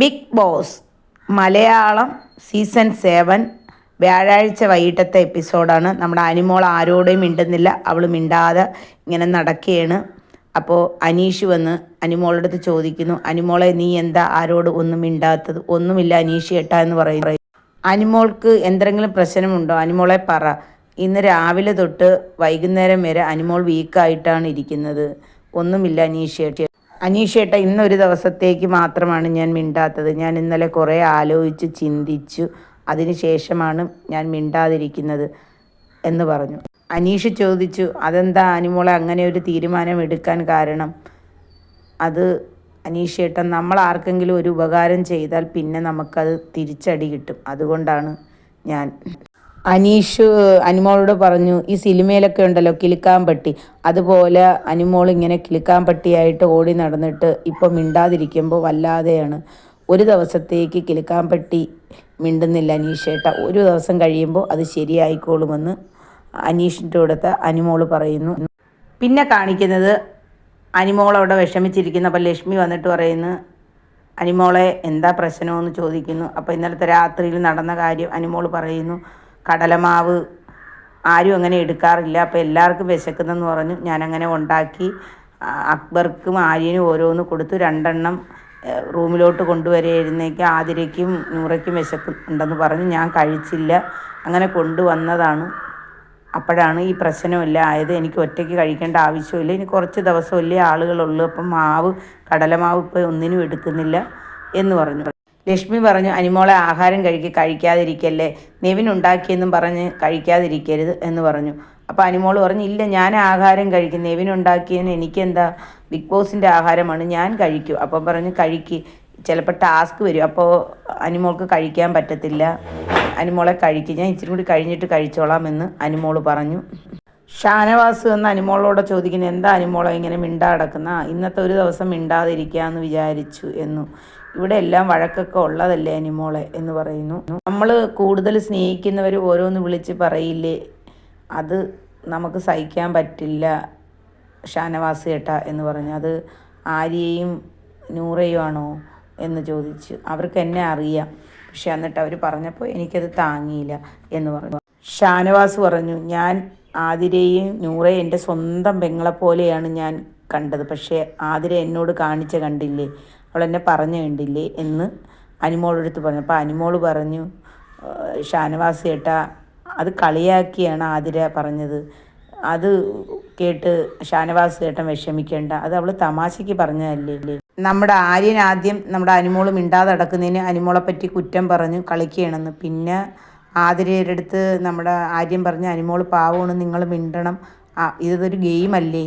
Big boss Malayalam season seven വ്യാഴാഴ്ച വൈകിട്ടത്തെ എപ്പിസോഡാണ്. നമ്മുടെ അനിമോൾ ആരോടും മിണ്ടുന്നില്ല അവൾ മിണ്ടാതെ ഇങ്ങനെ നടക്കുകയാണ് അപ്പോൾ അനീഷ് വന്ന് അനിമോളുടെ അടുത്ത് ചോദിക്കുന്നു അനിമോളെ നീ എന്താ ആരോട് ഒന്നും മിണ്ടാത്തത്? ഒന്നുമില്ല അനീഷ് ഏട്ടാ എന്ന് പറയും അനിമോൾക്ക് എന്തെങ്കിലും പ്രശ്നമുണ്ടോ? അനിമോളെ പറ. ഇന്ന് രാവിലെ തൊട്ട് വൈകുന്നേരം വരെ അനിമോൾ വീക്കായിട്ടാണ് ഇരിക്കുന്നത്. ഒന്നുമില്ല അനീഷ് ഏട്ട. അനീഷ് ഏട്ട ഇന്നൊരു ദിവസത്തേക്ക് മാത്രമാണ് ഞാൻ മിണ്ടാത്തത്. ഞാൻ ഇന്നലെ കുറേ ആലോചിച്ച് ചിന്തിച്ചു. അതിനുശേഷമാണ് ഞാൻ മിണ്ടാതിരിക്കുന്നത് എന്ന് പറഞ്ഞു. അനീഷ് ചോദിച്ചു അതെന്താ അനിമോളെ അങ്ങനെ ഒരു തീരുമാനം എടുക്കാൻ കാരണം? അത് അനീഷേട്ട നമ്മൾ ആർക്കെങ്കിലും ഒരു ഉപകാരം ചെയ്താൽ പിന്നെ നമുക്കത് തിരിച്ചടി കിട്ടും. അതുകൊണ്ടാണ് ഞാൻ അനീഷ് അനിമോളോട് പറഞ്ഞു ഈ സിനിമയിലൊക്കെ ഉണ്ടല്ലോ കിലുക്കാൻ പട്ടി അതുപോലെ അനിമോൾ ഇങ്ങനെ കിലുക്കാൻ പട്ടിയായിട്ട് ഓടി നടന്നിട്ട് ഇപ്പോൾ മിണ്ടാതിരിക്കുമ്പോൾ വല്ലാതെയാണ്. ഒരു ദിവസത്തേക്ക് കിലുക്കാൻ പട്ടി മിണ്ടുന്നില്ല അനീഷേട്ട. ഒരു ദിവസം കഴിയുമ്പോൾ അത് ശരിയായിക്കോളുമെന്ന് അനീഷിന്റെ അടുത്ത് അനിമോൾ പറയുന്നു. പിന്നെ കാണിക്കുന്നത് അനിമോൾ അവിടെ വിഷമിച്ചിരിക്കുന്നു. അപ്പോൾ ലക്ഷ്മി വന്നിട്ട് പറയുന്നു അനിമോളെ എന്താ പ്രശ്നമെന്ന് ചോദിക്കുന്നു. അപ്പോൾ ഇന്നലത്തെ രാത്രിയിൽ നടന്ന കാര്യം അനിമോൾ പറയുന്നു. കടലമാവ് ആരും അങ്ങനെ എടുക്കാറില്ല. അപ്പോൾ എല്ലാവർക്കും വിശക്കുന്നെന്ന് പറഞ്ഞു. ഞാനങ്ങനെ ഉണ്ടാക്കി. അക്ബർക്കും ആര്യനും ഓരോന്ന് കൊടുത്തു. രണ്ടെണ്ണം റൂമിലോട്ട് കൊണ്ടുവരുന്നേക്ക് ആതിരയ്ക്കും നൂറയ്ക്കും വിശക്കുന്നുണ്ടെന്ന് പറഞ്ഞു. ഞാൻ കഴിച്ചില്ല. അങ്ങനെ കൊണ്ടുവന്നതാണ്. അപ്പോഴാണ് ഈ പ്രശ്നമില്ല ആയത്. എനിക്ക് ഒറ്റയ്ക്ക് കഴിക്കേണ്ട ആവശ്യമില്ല. ഇനി കുറച്ച് ദിവസമല്ലേ ആളുകളുള്ളൂ. അപ്പം മാവ് കടലമാവ് ഇപ്പോൾ ഒന്നിനും എടുക്കുന്നില്ല എന്ന് പറഞ്ഞു. ലക്ഷ്മി പറഞ്ഞു അനിമോളെ ആഹാരം കഴിക്കുക കഴിക്കാതിരിക്കല്ലേ. നെവിൻ ഉണ്ടാക്കിയെന്നും പറഞ്ഞ് കഴിക്കാതിരിക്കരുത് എന്ന് പറഞ്ഞു. അപ്പോൾ അനിമോൾ പറഞ്ഞു ഇല്ല ഞാൻ ആഹാരം കഴിക്കും. നെവിൻ ഉണ്ടാക്കിയതിന് എനിക്കെന്താ? ബിഗ് ബോസിന്റെ ആഹാരമാണ് ഞാൻ കഴിക്കും. അപ്പോൾ പറഞ്ഞു കഴിക്കി. ചിലപ്പോൾ ടാസ്ക് വരും. അപ്പോൾ അനിമോൾക്ക് കഴിക്കാൻ പറ്റത്തില്ല. അനിമോളെ കഴിക്കും. ഞാൻ ഇച്ചിരി കൂടി കഴിഞ്ഞിട്ട് കഴിച്ചോളാം എന്ന് അനിമോൾ പറഞ്ഞു. ഷാനവാസ് എന്ന് അനിമോളോട് ചോദിക്കുന്നത് എന്താ അനിമോളെ ഇങ്ങനെ മിണ്ടാടക്കുന്ന ഇന്നത്തെ ഒരു ദിവസം മിണ്ടാതിരിക്കുക എന്ന് വിചാരിച്ചു എന്നു. ഇവിടെ എല്ലാം വഴക്കൊക്കെ ഉള്ളതല്ലേ അനിമോളെ എന്ന് പറയുന്നു. നമ്മൾ കൂടുതൽ സ്നേഹിക്കുന്നവർ ഓരോന്ന് വിളിച്ച് പറയില്ലേ? അത് നമുക്ക് സഹിക്കാൻ പറ്റില്ല ഷാനവാസ് ഏട്ട എന്ന് പറഞ്ഞു. അത് ആര്യയും നൂറയും ആണോ എന്ന് ചോദിച്ചു. അവർക്ക് എന്നെ അറിയാം. പക്ഷെ എന്നിട്ട് അവർ പറഞ്ഞപ്പോൾ എനിക്കത് താങ്ങിയില്ല എന്ന് പറഞ്ഞു. ഷാനവാസ് പറഞ്ഞു ഞാൻ ആതിരയും നൂറയും എന്റെ സ്വന്തം പെങ്ങളെ പോലെയാണ് ഞാൻ കണ്ടത്. പക്ഷേ ആതിര എന്നോട് കാണിച്ച കണ്ടില്ലേ? അവൾ എന്നെ പറഞ്ഞു കണ്ടില്ലേ എന്ന് അനിമോളെടുത്ത് പറഞ്ഞു. അപ്പോൾ അനിമോൾ പറഞ്ഞു ഷാനവാസ് ചേട്ടാ അത് കളിയാക്കിയാണ് ആതിര പറഞ്ഞത്. അത് കേട്ട് ഷാനവാസ് ചേട്ടൻ വിഷമിക്കേണ്ട. അത് അവൾ തമാശയ്ക്ക് പറഞ്ഞതല്ലേ? നമ്മുടെ ആര്യൻ ആദ്യം നമ്മുടെ അനിമോൾ മിണ്ടാതെ അടക്കുന്നതിന് അനിമോളെ പറ്റി കുറ്റം പറഞ്ഞു കളിക്കുകയാണെന്ന്. പിന്നെ ആതിരയുടെ അടുത്ത് നമ്മുടെ ആര്യം പറഞ്ഞ് അനിമോൾ പാവമാണ് നിങ്ങൾ മിണ്ടണം. ഇതൊരു ഗെയിമല്ലേ?